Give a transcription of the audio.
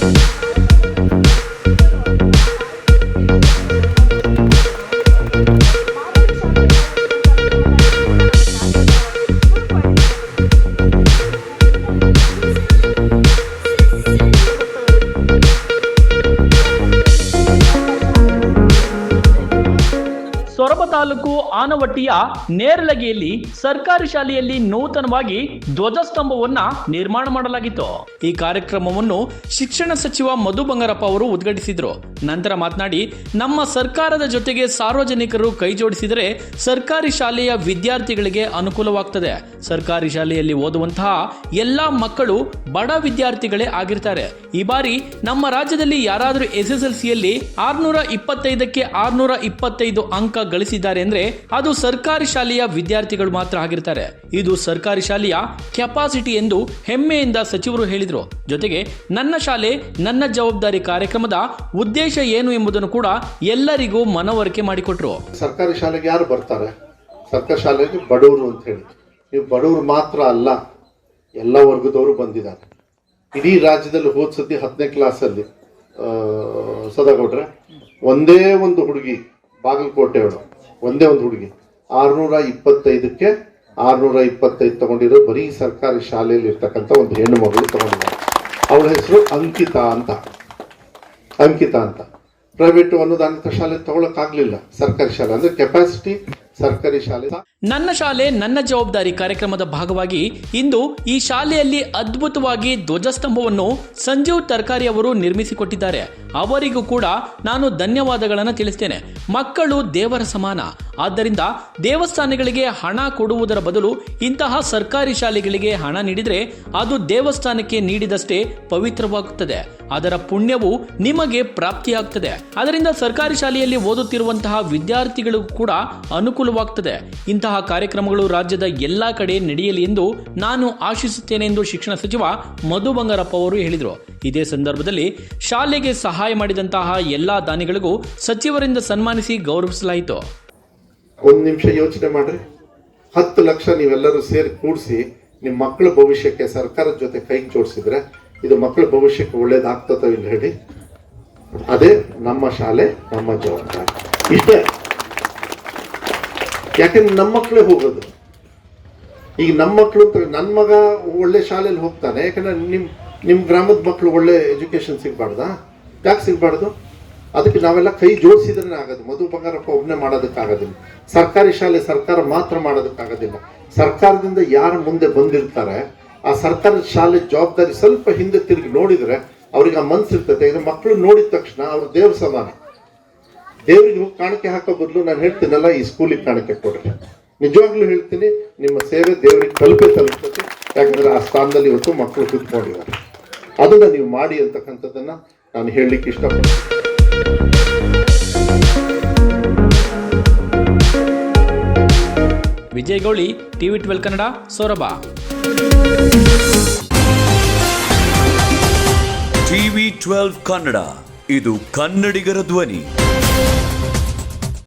Thank Soraba taluk ಆನವಟ್ಟಿಯ ನೇರಲಗಿಯಲ್ಲಿ ಸರ್ಕಾರಿ ಶಾಲೆಯಲ್ಲಿ ನೂತನವಾಗಿ ಧ್ವಜಸ್ತಂಭವನ್ನ ನಿರ್ಮಾಣ ಮಾಡಲಾಗಿತ್ತು. ಈ ಕಾರ್ಯಕ್ರಮವನ್ನು ಶಿಕ್ಷಣ ಸಚಿವ ಮಧು ಬಂಗಾರಪ್ಪ ಅವರು ಉದ್ಘಾಟಿಸಿದ್ರು. ನಂತರ ಮಾತನಾಡಿ, ನಮ್ಮ ಸರ್ಕಾರದ ಜೊತೆಗೆ ಸಾರ್ವಜನಿಕರು ಕೈ ಜೋಡಿಸಿದರೆ ಸರ್ಕಾರಿ ಶಾಲೆಯ ವಿದ್ಯಾರ್ಥಿಗಳಿಗೆ ಅನುಕೂಲವಾಗ್ತದೆ. ಸರ್ಕಾರಿ ಶಾಲೆಯಲ್ಲಿ ಓದುವಂತಹ ಎಲ್ಲಾ ಮಕ್ಕಳು ಬಡ ವಿದ್ಯಾರ್ಥಿಗಳೇ ಆಗಿರ್ತಾರೆ. ಈ ಬಾರಿ ನಮ್ಮ ರಾಜ್ಯದಲ್ಲಿ ಯಾರಾದರೂ ಎಸ್ ಎಸ್ ಎಲ್ ಸಿಯಲ್ಲಿ ಆರ್ನೂರ ಇಪ್ಪತ್ತೈದಕ್ಕೆ ಆರ್ನೂರ ಇಪ್ಪತ್ತೈದು ಅಂಕ ಗಳಿಸಿದ್ದಾರೆ ಅಂದ್ರೆ ಅದು ಸರ್ಕಾರಿ ಶಾಲೆಯ ವಿದ್ಯಾರ್ಥಿಗಳು ಮಾತ್ರ ಆಗಿರ್ತಾರೆ. ಇದು ಸರ್ಕಾರಿ ಶಾಲೆಯ ಕೆಪಾಸಿಟಿ ಎಂದು ಹೆಮ್ಮೆಯಿಂದ ಸಚಿವರು ಹೇಳಿದರು. ಜೊತೆಗೆ ನನ್ನ ಶಾಲೆ, ನನ್ನ ಜವಾಬ್ದಾರಿ ಕಾರ್ಯಕ್ರಮದ ಉದ್ದೇಶ ಏನು ಎಂಬುದನ್ನು ಕೂಡ ಎಲ್ಲರಿಗೂ ಮನವರಿಕೆ ಮಾಡಿಕೊಟ್ರು. ಸರ್ಕಾರಿ ಶಾಲೆಗೆ ಯಾರು ಬರ್ತಾರೆ? ಸರ್ಕಾರಿ ಶಾಲೆಗೆ ಬಡವರು ಅಂತ ಹೇಳಿ. ನೀವು ಬಡವರು ಮಾತ್ರ ಅಲ್ಲ, ಎಲ್ಲ ವರ್ಗದವರು ಬಂದಿದ್ದಾರೆ. ಇಡೀ ರಾಜ್ಯದಲ್ಲಿ ಹೋದ ಸತಿ ಹತ್ತನೇ ಕ್ಲಾಸಲ್ಲಿ ಸದಾಗೌಡ್ರೆ, ಒಂದೇ ಒಂದು ಹುಡುಗಿ ಬಾಗಲಕೋಟೆಯವಳು ಒಂದೇ ಒಂದು ಹುಡುಗಿ. ಆರ್ನೂರ ಇಪ್ಪತ್ತೈದಕ್ಕೆ ಆರ್ನೂರ ಇಪ್ಪತ್ತೈದು ತಗೊಂಡಿರೋ ಬರೀ ಸರ್ಕಾರಿ ಶಾಲೆಯಲ್ಲಿ ಇರ್ತಕ್ಕಂಥ ಒಂದು ಹೆಣ್ಣು ಮಗಳು ತಗೊಂಡಿದ್ದಾರೆ ಅವಳ ಹೆಸರು ಅಂಕಿತಾ ಅಂತ. ಅಂಕಿತಾ ಅಂತ. ಪ್ರೈವೇಟ್ ಅನುದಾನಿತ ಶಾಲೆ ತಗೊಳಕ್ಕಾಗಲಿಲ್ಲ. ಸರ್ಕಾರಿ ಶಾಲೆ. ಅಂದ್ರೆ ಕೆಪಾಸಿಟಿ ಸರ್ಕಾರಿ ಶಾಲೆ. ನನ್ನ ಶಾಲೆ ನನ್ನ ಜವಾಬ್ದಾರಿ ಕಾರ್ಯಕ್ರಮದ ಭಾಗವಾಗಿ ಇಂದು ಈ ಶಾಲೆಯಲ್ಲಿ ಅದ್ಭುತವಾಗಿ ಧ್ವಜಸ್ತಂಭವನ್ನು ಸಂಜೀವ್ ತರಕಾರಿ ಅವರು ನಿರ್ಮಿಸಿಕೊಟ್ಟಿದ್ದಾರೆ. ಅವರಿಗೂ ಕೂಡ ನಾನು ಧನ್ಯವಾದಗಳನ್ನು ತಿಳಿಸ್ತೇನೆ. ಮಕ್ಕಳು ದೇವರ ಸಮಾನ. ಆದ್ದರಿಂದ ದೇವಸ್ಥಾನಗಳಿಗೆ ಹಣ ಕೊಡುವುದರ ಬದಲು ಇಂತಹ ಸರ್ಕಾರಿ ಶಾಲೆಗಳಿಗೆ ಹಣ ನೀಡಿದರೆ ಅದು ದೇವಸ್ಥಾನಕ್ಕೆ ನೀಡಿದಷ್ಟೇ ಪವಿತ್ರವಾಗುತ್ತದೆ. ಅದರ ಪುಣ್ಯವು ನಿಮಗೆ ಪ್ರಾಪ್ತಿಯಾಗ್ತದೆ. ಅದರಿಂದ ಸರ್ಕಾರಿ ಶಾಲೆಯಲ್ಲಿ ಓದುತ್ತಿರುವಂತಹ ವಿದ್ಯಾರ್ಥಿಗಳಿಗೂ ಕೂಡ ಅನುಕೂಲವಾಗ್ತದೆ. ಇಂತಹ ಕಾರ್ಯಕ್ರಮಗಳು ರಾಜ್ಯದ ಎಲ್ಲಾ ಕಡೆ ನಡೆಯಲಿ ಎಂದು ನಾನು ಆಶಿಸುತ್ತೇನೆ ಎಂದು ಶಿಕ್ಷಣ ಸಚಿವ ಮಧು ಬಂಗಾರಪ್ಪ ಅವರು ಹೇಳಿದರು. ಇದೇ ಸಂದರ್ಭದಲ್ಲಿ ಶಾಲೆಗೆ ಸಹಾಯ ಮಾಡಿದಂತಹ ಎಲ್ಲಾ ದಾನಿಗಳಿಗೂ ಸಚಿವರಿಂದ ಸನ್ಮಾನಿಸಿ ಗೌರವಿಸಲಾಯಿತು. ಒಂದ್ ನಿಮಿಷ ಯೋಚನೆ ಮಾಡ್ರಿ. ಹತ್ತು ಲಕ್ಷ ನೀವೆಲ್ಲರೂ ಸೇರಿ ಕೂಡಿಸಿ ನಿಮ್ಮ ಮಕ್ಕಳ ಭವಿಷ್ಯಕ್ಕೆ ಸರ್ಕಾರದ ಜೊತೆ ಕೈ ಜೋಡಿಸಿದ್ರೆ ಇದು ಮಕ್ಕಳ ಭವಿಷ್ಯಕ್ಕೆ ಒಳ್ಳೇದಾಗ್ತದೋ ಇಲ್ಲ ಹೇಳಿ. ಅದೇ ನಮ್ಮ ಶಾಲೆ, ನಮ್ಮ ಜವಾಬ್ದಾರಿ. ಇಷ್ಟೇ. ಯಾಕಂದ್ರೆ ನಮ್ಮ ಮಕ್ಕಳೇ ಹೋಗೋದು? ಈಗ ನಮ್ಮ ಮಕ್ಕಳು ನನ್ನ ಮಗ ಒಳ್ಳೆ ಶಾಲೆಯಲ್ಲಿ ಹೋಗ್ತಾನೆ, ಯಾಕಂದ್ರೆ ನಿಮ್ ನಿಮ್ ಗ್ರಾಮದ ಮಕ್ಕಳು ಒಳ್ಳೆ ಎಜುಕೇಶನ್ ಸಿಗ್ಬಾರ್ದಾ? ಯಾಕೆ ಸಿಗ್ಬಾರ್ದು? ಅದಕ್ಕೆ ನಾವೆಲ್ಲ ಕೈ ಜೋಡಿಸಿದ್ರೆ ಆಗೋದು ಮಧು ಬಂಗಾರಪ್ಪ ಒಬ್ಬನೇ ಮಾಡೋದಕ್ಕಾಗೋದಿಲ್ಲ. ಸರ್ಕಾರಿ ಶಾಲೆ ಸರ್ಕಾರ ಮಾತ್ರ ಮಾಡೋದಕ್ಕಾಗೋದಿಲ್ಲ. ಸರ್ಕಾರದಿಂದ ಯಾರು ಮುಂದೆ ಬಂದಿರ್ತಾರೆ, ಆ ಸರ್ಕಾರದ ಶಾಲೆ ಜವಾಬ್ದಾರಿ ಸ್ವಲ್ಪ ಹಿಂದೆ ತಿರುಗಿ ನೋಡಿದ್ರೆ ಅವ್ರಿಗೆ ಆ ಮನಸ್ಸಿರ್ತದೆ ಇದು ಮಕ್ಕಳು ನೋಡಿದ ತಕ್ಷಣ ಅವ್ರು ದೇವ್ರ ಸಮಾನ. ದೇವ್ರಿಗೆ ಹೋಗಿ ಕಾಣಿಕೆ ಹಾಕೋ ಬದಲು ನಾನು ಹೇಳ್ತೀನಲ್ಲ, ಈ ಸ್ಕೂಲಿಗೆ ಕಾಣಿಕೆ ಕೊಡ್ರಿ. ನಿಜವಾಗ್ಲೂ ಹೇಳ್ತೀನಿ, ನಿಮ್ಮ ಸೇವೆ ದೇವರಿಗೆ ತಲುಪೇ ತಲುಪುತ್ತೆ. ಯಾಕಂದ್ರೆ ಆ ಸ್ಥಾನದಲ್ಲಿ ಇವತ್ತು ಮಕ್ಕಳು ಕೂತ್ಕೊಂಡಿದ್ದಾರೆ. ಅದನ್ನ ನೀವು ಮಾಡಿ ಅಂತಕ್ಕಂಥದ್ದನ್ನ ನಾನು ಹೇಳಲಿಕ್ಕೆ ಇಷ್ಟಪಡ್ತೀನಿ. Vijay Gowli TV twelve Kannada Soraba. TV twelve Kannada ಇದು ಕನ್ನಡಿಗರ ಧ್ವನಿ.